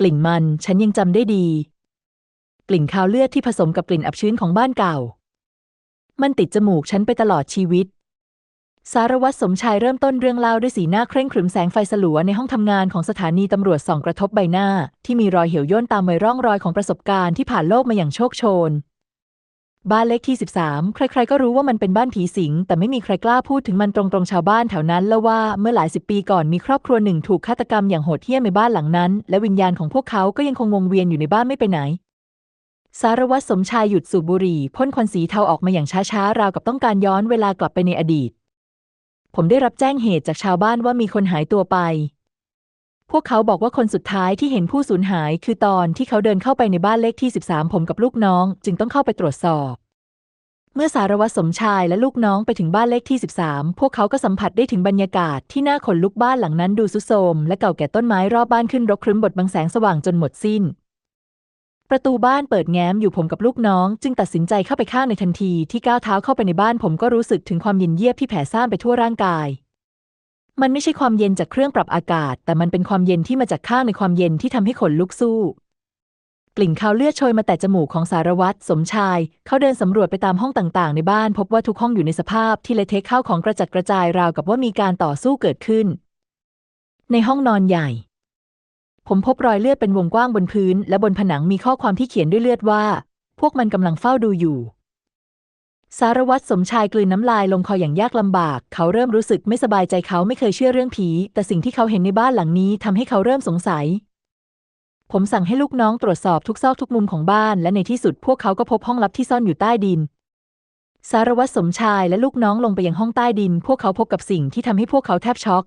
กลิ่นมันฉันยังจำได้ดี กลิ่นคาวเลือดที่ผสมกับกลิ่นอับชื้นของบ้านเก่า มันติดจมูกฉันไปตลอดชีวิต สารวัตรสมชายเริ่มต้นเรื่องเล่าด้วยสีหน้าเคร่งขรึมแสงไฟสลัวในห้องทำงานของสถานีตำรวจส่องกระทบใบหน้า ที่มีรอยเหี่ยวย่นตามรอยร่องรอยของประสบการณ์ที่ผ่านโลกมาอย่างโชคโชน บ้านเลขที่ 13 ใครๆ ก็รู้ว่ามันเป็นบ้านผีสิง แต่ไม่มีใครกล้าพูดถึงมันตรงๆ ชาวบ้านแถวนั้นเล่าว่าเมื่อหลายสิบปีก่อนมีครอบครัวหนึ่งถูกฆาตกรรมอย่างโหดเหี้ยมในบ้านหลังนั้น และวิญญาณของพวกเขาก็ยังคงวงเวียนอยู่ในบ้านไม่ไปไหน สารวัตรสมชายหยุดสูบบุหรี่พ่นควันสีเทาออกมาอย่างช้าๆ ราวกับต้องการย้อนเวลากลับไปในอดีต ผมได้รับแจ้งเหตุจากชาวบ้านว่ามีคนหายตัวไป พวกเขาบอกว่าคนสุดท้ายที่เห็นผู้สูญหาย คือตอนที่เขาเดินเข้าไปในบ้านเลขที่ 13 ผมกับลูกน้อง จึงต้องเข้าไปตรวจสอบ เมื่อสารวัตรสมชายและลูกน้องไปถึงบ้านเลขที่ 13 พวกเขาก็สัมผัสได้ถึงบรรยากาศที่น่าขนลุกบ้านหลังนั้นดูซุโทมและเก่าแก่ต้นไม้รอบบ้านขึ้นรกครึ้มบดบังแสงสว่างจนหมดสิ้น ประตูบ้านเปิดแง้มอยู่ผมกับลูกน้อง จึงตัดสินใจเข้าไปข้างในทันทีที่ก้าวเท้าเข้าไปในบ้านผมก็รู้สึกถึงความเย็นเยียบที่แผ่ซ่านไปทั่วร่างกาย มันไม่ใช่ความเย็นจากเครื่องปรับอากาศ แต่มันเป็นความเย็นที่มาจากข้างในความเย็นที่ทำให้ขนลุกสู้ กลิ่นคาวเลือดโชยมาแต่จมูกของสารวัตรสมชาย เขาเดินสำรวจไปตามห้องต่างๆ ในบ้าน พบว่าทุกห้องอยู่ในสภาพที่เละเทะข้าวของกระจัดกระจายราวกับว่ามีการต่อสู้เกิดขึ้น ในห้องนอนใหญ่ ผมพบรอยเลือดเป็นวงกว้างบนพื้น และบนผนังมีข้อความที่เขียนด้วยเลือดว่า พวกมันกำลังเฝ้าดูอยู่ สารวัตรสมชายกลืนน้ำลายลงคออย่างยากลำบาก เขาเริ่มรู้สึกไม่สบายใจเขาไม่เคยเชื่อเรื่องผี แต่สิ่งที่เขาเห็นในบ้านหลังนี้ทำให้เขาเริ่มสงสัย ผมสั่งให้ลูกน้องตรวจสอบทุกซอกทุกมุมของบ้าน และในที่สุดพวกเขาก็พบห้องลับที่ซ่อนอยู่ใต้ดิน สารวัตรสมชายและลูกน้องลงไปยังห้องใต้ดิน พวกเขาพบกับสิ่งที่ทำให้พวกเขาแทบช็อก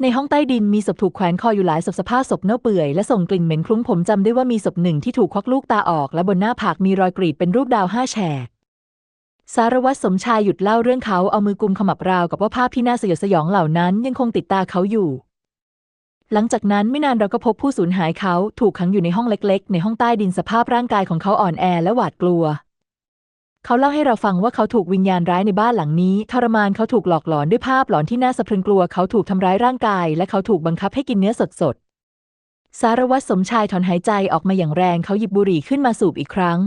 ในห้องใต้ดินมีศพถูกแขวนคออยู่หลายศพสภาพศพเน่าเปื่อยและส่งกลิ่นเหม็นคลุ้งผมจำได้ว่ามีศพหนึ่งที่ถูกควักลูกตาออก และบนหน้าผากมีรอยกรีดเป็นรูปดาวห้าแฉก สารวัตรสมชายหยุดเล่าเรื่องเขาเอามือกุมขมับราวกับว่าภาพที่น่าสยดสยองเหล่านั้นยังคงติดตาเขาอยู่ หลังจากนั้นไม่นานเราก็พบผู้สูญหายเขาถูกขังอยู่ในห้องเล็ก ๆ ในห้องใต้ดินสภาพร่างกายของเขาอ่อนแอและหวาดกลัว เขาเล่าให้เราฟังว่าเขาถูกวิญญาณร้ายในบ้านหลังนี้ทรมานเขาถูกหลอกหลอนด้วยภาพหลอนที่น่าสะพรึงกลัวเขาถูกทำร้ายร่างกาย และเขาถูกบังคับให้กินเนื้อสดๆสารวัตรสมชายถอนหายใจออกมาอย่างแรงเขาหยิบบุหรี่ขึ้นมาสูบอีกครั้ง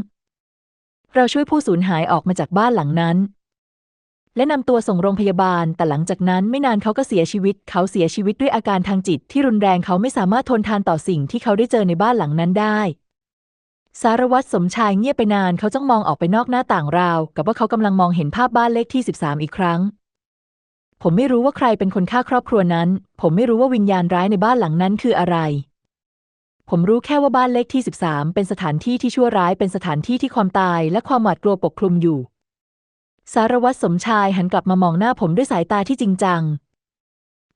เราช่วยผู้สูญหายออกมาจากบ้านหลังนั้น และนำตัวส่งโรงพยาบาล แต่หลังจากนั้นไม่นานเขาก็เสียชีวิต เขาเสียชีวิตด้วยอาการทางจิตที่รุนแรงเขาไม่สามารถทนทานต่อสิ่งที่เขาได้เจอในบ้านหลังนั้นได้ สารวัตรสมชายเงียบไปนานเขาจ้องมองออกไปนอกหน้าต่างราว กับว่าเขากำลังมองเห็นภาพบ้านเลขที่ 13 อีกครั้งผมไม่รู้ว่าใครเป็นคนฆ่าครอบครัวนั้น ผมไม่รู้ว่าวิญญาณร้ายในบ้านหลังนั้นคืออะไร ผมรู้แค่ว่าบ้านเลขที่ 13 เป็นสถานที่ที่ชั่วร้ายเป็นสถานที่ที่ความตายและความหวาดกลัวปกคลุมอยู่ สารวัตรสมชายหันกลับมามองหน้าผมด้วยสายตาที่จริงจัง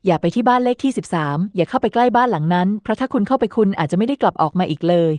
อย่าไปที่บ้านเลขที่ 13 อย่าเข้าไปใกล้บ้านหลังนั้น เพราะถ้าคุณเข้าไปคุณอาจจะไม่ได้กลับออกมาอีกเลย